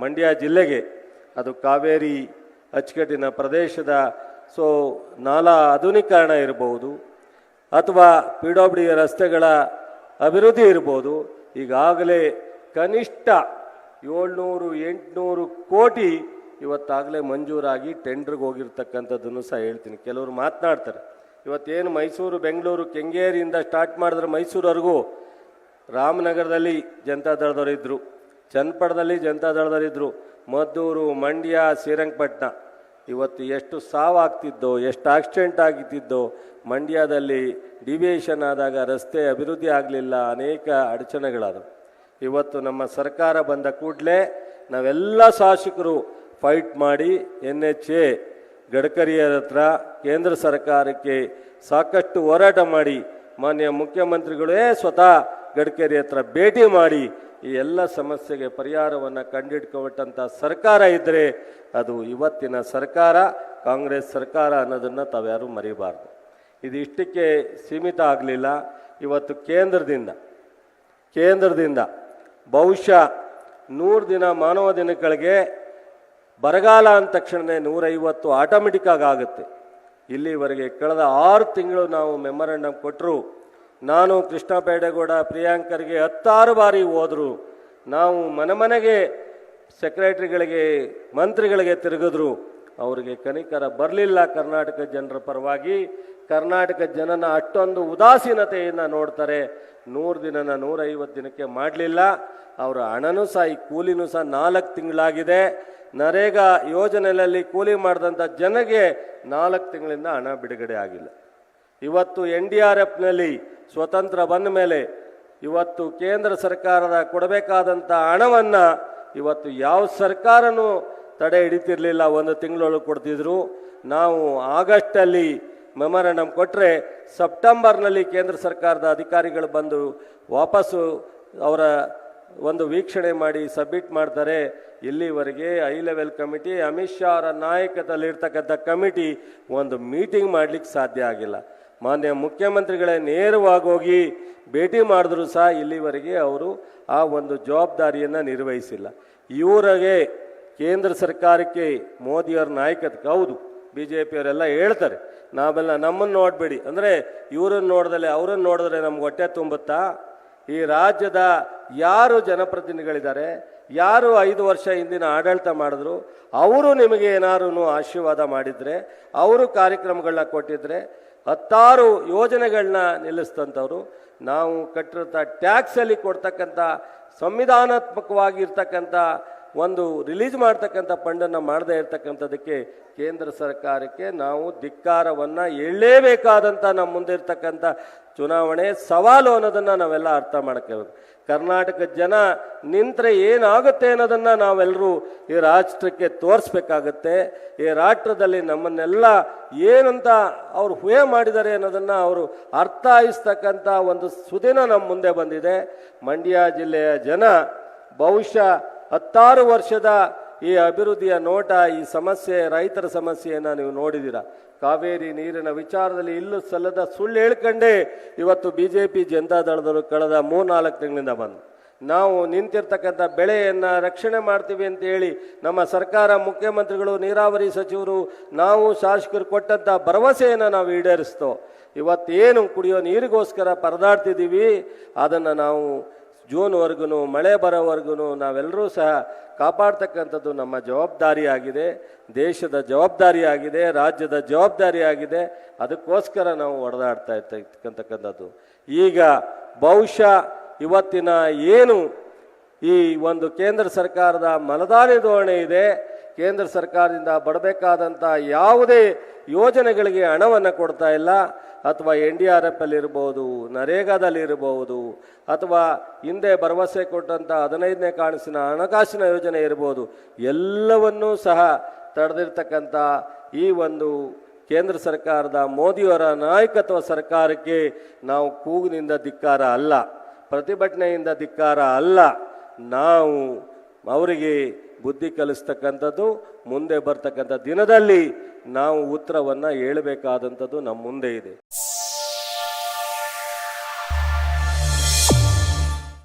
ಮಂಡ್ಯ ಜಿಲ್ಲೆಗೆ, ಅದು ಕಾವೇರಿ ಅಚ್ಚುಕಟ್ಟಿನ ಪ್ರದೇಶದ, ಸೊ, ನಾಲಾ ಆಧುನೀಕರಣ ಇರಬಹುದು ಅಥವಾ ಪಿ ರಸ್ತೆಗಳ ಅಭಿವೃದ್ಧಿ ಇರ್ಬೋದು, ಈಗಾಗಲೇ ಕನಿಷ್ಠ ಏಳ್ನೂರು, ಎಂಟುನೂರು ಕೋಟಿ ಇವತ್ತಾಗಲೇ ಮಂಜೂರಾಗಿ ಟೆಂಡರ್ಗೆ ಹೋಗಿರ್ತಕ್ಕಂಥದ್ದನ್ನು ಸಹ ಹೇಳ್ತೀನಿ. ಕೆಲವರು ಮಾತನಾಡ್ತಾರೆ. ಇವತ್ತೇನು ಮೈಸೂರು, ಬೆಂಗಳೂರು, ಕೆಂಗೇರಿಯಿಂದ ಸ್ಟಾರ್ಟ್ ಮಾಡಿದ್ರೆ ಮೈಸೂರವರೆಗೂ ರಾಮನಗರದಲ್ಲಿ ಜನತಾದಳದವರು ಇದ್ದರು ಚನ್ನಪಟ್ಟಣದಲ್ಲಿ ಜನತಾದಳದಲ್ಲಿದ್ದರು ಮದ್ದೂರು, ಮಂಡ್ಯ, ಶ್ರೀರಂಗಪಟ್ಟಣ. ಇವತ್ತು ಎಷ್ಟು ಸಾವಾಗ್ತಿದ್ದೋ, ಎಷ್ಟು ಆಕ್ಸಿಡೆಂಟ್ ಆಗಿತ್ತಿದ್ದೋ, ಮಂಡ್ಯದಲ್ಲಿ ಡಿವಿಯೇಷನ್ ಆದಾಗ ರಸ್ತೆ ಅಭಿವೃದ್ಧಿ ಆಗಲಿಲ್ಲ, ಅನೇಕ ಅಡಚಣೆಗಳಾದವು. ಇವತ್ತು ನಮ್ಮ ಸರ್ಕಾರ ಬಂದ ಕೂಡಲೇ ನಾವೆಲ್ಲ ಶಾಸಕರು ಫೈಟ್ ಮಾಡಿ ಎನ್ ಎಚ್ ಎ ಗಡ್ಕರಿಯರ ಹತ್ರ ಕೇಂದ್ರ ಸರ್ಕಾರಕ್ಕೆ ಸಾಕಷ್ಟು ಹೋರಾಟ ಮಾಡಿ ಮಾನ್ಯ ಮುಖ್ಯಮಂತ್ರಿಗಳೇ ಸ್ವತಃ ಗಡ್ಕರಿ ಹತ್ರ ಭೇಟಿ ಮಾಡಿ ಈ ಎಲ್ಲ ಸಮಸ್ಯೆಗೆ ಪರಿಹಾರವನ್ನು ಕಂಡಿಟ್ಕೊಟ್ಟಂಥ ಸರ್ಕಾರ ಇದ್ದರೆ ಅದು ಇವತ್ತಿನ ಸರ್ಕಾರ, ಕಾಂಗ್ರೆಸ್ ಸರ್ಕಾರ ಅನ್ನೋದನ್ನು ತಾವ್ಯಾರು ಮರಿಬಾರ್ದು. ಇದು ಇಷ್ಟಕ್ಕೆ ಸೀಮಿತ ಆಗಲಿಲ್ಲ. ಇವತ್ತು ಕೇಂದ್ರದಿಂದ ಕೇಂದ್ರದಿಂದ ಬಹುಶಃ ನೂರು ದಿನ ಮಾನವ ದಿನಗಳಿಗೆ ಬರಗಾಲ ಅಂದ ತಕ್ಷಣವೇ ನೂರೈವತ್ತು ಆಟೋಮೆಟಿಕ್ಕಾಗಿ ಆಗುತ್ತೆ. ಇಲ್ಲಿವರೆಗೆ ಕಳೆದ ಆರು ತಿಂಗಳು ನಾವು ಮೆಮೊರಂಡಮ್ ಕೊಟ್ಟರು ನಾನು ಕೃಷ್ಣ ಬೈಡೇಗೌಡ ಪ್ರಿಯಾಂಕರಿಗೆ ಹತ್ತಾರು ಬಾರಿ ಹೋದರು. ನಾವು ಮನೆ ಮನೆಗೆ ಸೆಕ್ರೆಟರಿಗಳಿಗೆ, ಮಂತ್ರಿಗಳಿಗೆ ತಿರುಗಿದ್ರು. ಅವರಿಗೆ ಕನಿಕರ ಬರಲಿಲ್ಲ ಕರ್ನಾಟಕ ಜನರ ಪರವಾಗಿ. ಕರ್ನಾಟಕ ಜನನ ಅಷ್ಟೊಂದು ಉದಾಸೀನತೆಯನ್ನು ನೋಡ್ತಾರೆ. ನೂರು ದಿನನ ನೂರೈವತ್ತು ದಿನಕ್ಕೆ ಮಾಡಲಿಲ್ಲ. ಅವರ ಹಣನೂ ಸಹ, ಈ ಕೂಲಿನೂ ಸಹ ನಾಲ್ಕು ತಿಂಗಳಾಗಿದೆ. ನರೇಗಾ ಯೋಜನೆಯಲ್ಲಿ ಕೂಲಿ ಮಾಡಿದಂಥ ಜನಗೆ ನಾಲ್ಕು ತಿಂಗಳಿಂದ ಹಣ ಬಿಡುಗಡೆ ಆಗಿಲ್ಲ. ಇವತ್ತು ಎನ್ ಡಿ ಆರ್ ಎಫ್ನಲ್ಲಿ ಸ್ವತಂತ್ರ ಬಂದ ಮೇಲೆ ಇವತ್ತು ಕೇಂದ್ರ ಸರ್ಕಾರದ ಕೊಡಬೇಕಾದಂಥ ಹಣವನ್ನು ಇವತ್ತು ಯಾವ ಸರ್ಕಾರನೂ ತಡೆ ಹಿಡಿತಿರಲಿಲ್ಲ ಒಂದು ತಿಂಗಳೊಳಗೆ ಕೊಡ್ತಿದ್ರು. ನಾವು ಆಗಸ್ಟಲ್ಲಿ ಮೆಮೊರಂಡಮ್ ಕೊಟ್ಟರೆ ಸೆಪ್ಟೆಂಬರ್ನಲ್ಲಿ ಕೇಂದ್ರ ಸರ್ಕಾರದ ಅಧಿಕಾರಿಗಳು ಬಂದು ವಾಪಸ್ಸು ಅವರ ಒಂದು ವೀಕ್ಷಣೆ ಮಾಡಿ ಸಬ್ಮಿಟ್ ಮಾಡ್ತಾರೆ. ಇಲ್ಲಿವರೆಗೆ high level committee, Amit Shah ಅವರ ನಾಯಕತ್ವದಲ್ಲಿರ್ತಕ್ಕಂಥ ಕಮಿಟಿ ಒಂದು ಮೀಟಿಂಗ್ ಮಾಡಲಿಕ್ಕೆ ಸಾಧ್ಯ ಆಗಿಲ್ಲ. ಮಾನ್ಯ ಮುಖ್ಯಮಂತ್ರಿಗಳೇ, ನೇರವಾಗಿ ಹೋಗಿ ಭೇಟಿ ಮಾಡಿದ್ರು ಸಹ ಇಲ್ಲಿವರೆಗೆ ಅವರು ಆ ಒಂದು ಜವಾಬ್ದಾರಿಯನ್ನು ನಿರ್ವಹಿಸಿಲ್ಲ. ಇವರಿಗೆ ಕೇಂದ್ರ ಸರ್ಕಾರಕ್ಕೆ ಮೋದಿಯವ್ರ ನಾಯಕತ್ವಕ್ಕೆ ಹೌದು ಬಿ ಜೆ ಪಿಯವರೆಲ್ಲ ಹೇಳ್ತಾರೆ, ನಾವೆಲ್ಲ ನಮ್ಮನ್ನು ನೋಡಬೇಡಿ. ಅಂದರೆ ಇವರನ್ನು ನೋಡಿದ್ರೆ ಅವರನ್ನು ನೋಡಿದ್ರೆ ನಮ್ಗೆ ಹೊಟ್ಟೆ ತುಂಬುತ್ತಾ? ಈ ರಾಜ್ಯದ ಯಾರು ಜನಪ್ರತಿನಿಧಿಗಳಿದ್ದಾರೆ, ಯಾರು ಐದು ವರ್ಷ ಹಿಂದಿನ ಆಡಳಿತ ಮಾಡಿದ್ರು, ಅವರು ನಿಮಗೆ ಏನಾರು ಆಶೀರ್ವಾದ ಮಾಡಿದರೆ, ಅವರು ಕಾರ್ಯಕ್ರಮಗಳನ್ನ ಕೊಟ್ಟಿದ್ರೆ ಹತ್ತಾರು ಯೋಜನೆಗಳನ್ನ ನಿಲ್ಲಿಸ್ತಂಥವ್ರು ನಾವು ಕಟ್ಟಿರೋಂಥ ಟ್ಯಾಕ್ಸಲ್ಲಿ ಕೊಡ್ತಕ್ಕಂಥ ಸಂವಿಧಾನಾತ್ಮಕವಾಗಿರ್ತಕ್ಕಂಥ ಒಂದು ರಿಲೀಸ್ ಮಾಡ್ತಕ್ಕಂಥ ಫಂಡನ್ನು ಮಾಡದೇ ಇರ್ತಕ್ಕಂಥದ್ದಕ್ಕೆ ಕೇಂದ್ರ ಸರ್ಕಾರಕ್ಕೆ ನಾವು ಧಿಕ್ಕಾರವನ್ನು ಹೇಳಲೇಬೇಕಾದಂಥ ನಮ್ಮ ಮುಂದೆ ಇರ್ತಕ್ಕಂಥ ಚುನಾವಣೆ ಸವಾಲು ಅನ್ನೋದನ್ನು ನಾವೆಲ್ಲ ಅರ್ಥ ಮಾಡ್ಕೋಬೇಕು ಕರ್ನಾಟಕ ಜನ ನಿಂತರೆ ಏನಾಗುತ್ತೆ ಅನ್ನೋದನ್ನು ನಾವೆಲ್ಲರೂ ಈ ರಾಷ್ಟ್ರಕ್ಕೆ ತೋರಿಸ್ಬೇಕಾಗತ್ತೆ. ಈ ರಾಷ್ಟ್ರದಲ್ಲಿ ನಮ್ಮನ್ನೆಲ್ಲ ಏನಂತ ಅವರು ಹುಯ ಮಾಡಿದ್ದಾರೆ ಅನ್ನೋದನ್ನು ಅವರು ಅರ್ಥಾಯಿಸ್ತಕ್ಕಂಥ ಒಂದು ಸುದಿನ ನಮ್ಮ ಮುಂದೆ ಬಂದಿದೆ. ಮಂಡ್ಯ ಜಿಲ್ಲೆಯ ಜನ ಬಹುಶಃ ಹತ್ತಾರು ವರ್ಷದ ಈ ಅಭಿವೃದ್ಧಿಯ ನೋಟ, ಈ ಸಮಸ್ಯೆ, ರೈತರ ಸಮಸ್ಯೆಯನ್ನು ನೀವು ನೋಡಿದ್ದೀರ ಕಾವೇರಿ ನೀರಿನ ವಿಚಾರದಲ್ಲಿ ಇಲ್ಲೂ ಸಲ್ಲದ ಸುಳ್ಳು ಹೇಳ್ಕಂಡೇ ಇವತ್ತು ಬಿ ಜೆ ಪಿ ಜನತಾದಳದವರು ಕಳೆದ ಮೂರ್ನಾಲ್ಕು ತಿಂಗಳಿಂದ ಬಂದು. ನಾವು ನಿಂತಿರ್ತಕ್ಕಂಥ ಬೆಳೆಯನ್ನು ರಕ್ಷಣೆ ಮಾಡ್ತೀವಿ ಅಂತ ಹೇಳಿ ನಮ್ಮ ಸರ್ಕಾರ, ಮುಖ್ಯಮಂತ್ರಿಗಳು, ನೀರಾವರಿ ಸಚಿವರು, ನಾವು ಶಾಸಕರು ಕೊಟ್ಟಂಥ ಭರವಸೆಯನ್ನು ನಾವು ಈಡೇರಿಸ್ತೋ. ಇವತ್ತೇನು ಕುಡಿಯೋ ನೀರಿಗೋಸ್ಕರ ಪರದಾಡ್ತಿದ್ದೀವಿ, ಅದನ್ನು ನಾವು ಜೂನ್ವರೆಗೂ ಮಳೆ ಬರೋವರೆಗೂ ನಾವೆಲ್ಲರೂ ಸಹ ಕಾಪಾಡ್ತಕ್ಕಂಥದ್ದು ನಮ್ಮ ಜವಾಬ್ದಾರಿಯಾಗಿದೆ. ದೇಶದ ಜವಾಬ್ದಾರಿಯಾಗಿದೆ, ರಾಜ್ಯದ ಜವಾಬ್ದಾರಿಯಾಗಿದೆ. ಅದಕ್ಕೋಸ್ಕರ ನಾವು ಹೊಡೆದಾಡ್ತಾ ಇರ್ತಕ್ಕಂಥಕ್ಕಂಥದ್ದು ಈಗ ಬಹುಶಃ ಇವತ್ತಿನ ಏನು ಈ ಒಂದು ಕೇಂದ್ರ ಸರ್ಕಾರದ ಮಲದಾನಿ ಧೋರಣೆ ಇದೆ. ಕೇಂದ್ರ ಸರ್ಕಾರದಿಂದ ಬಡಬೇಕಾದಂಥ ಯಾವುದೇ ಯೋಜನೆಗಳಿಗೆ ಹಣವನ್ನು ಕೊಡ್ತಾ ಇಲ್ಲ. ಅಥವಾ ಎನ್ ಡಿ ಆರ್ ಎಫ್ ಅಲ್ಲಿ ನರೇಗಾದಲ್ಲಿರ್ಬೋದು, ಅಥವಾ ಹಿಂದೆ ಭರವಸೆ ಕೊಟ್ಟಂಥ ಹದಿನೈದನೇ ಕಾಣಿಸಿನ ಹಣಕಾಸಿನ ಯೋಜನೆ ಇರ್ಬೋದು, ಎಲ್ಲವನ್ನೂ ಸಹ ತಡೆದಿರ್ತಕ್ಕಂಥ ಈ ಒಂದು ಕೇಂದ್ರ ಸರ್ಕಾರದ ಮೋದಿಯವರ ನಾಯಕತ್ವ ಸರ್ಕಾರಕ್ಕೆ ನಾವು ಕೂಗಿನಿಂದ ಧಿಕ್ಕಾರ ಅಲ್ಲ, ಪ್ರತಿಭಟನೆಯಿಂದ ಧಿಕ್ಕಾರ ಅಲ್ಲ, ನಾವು ಅವರಿಗೆ ಬುದ್ಧಿ ಕಲಿಸ್ತಕ್ಕಂಥದ್ದು ಮುಂದೆ ಬರ್ತಕ್ಕಂಥ ದಿನದಲ್ಲಿ ನಾವು ಉತ್ತರವನ್ನು ಹೇಳಬೇಕಾದಂಥದ್ದು ನಮ್ಮ ಮುಂದೆ ಇದೆ.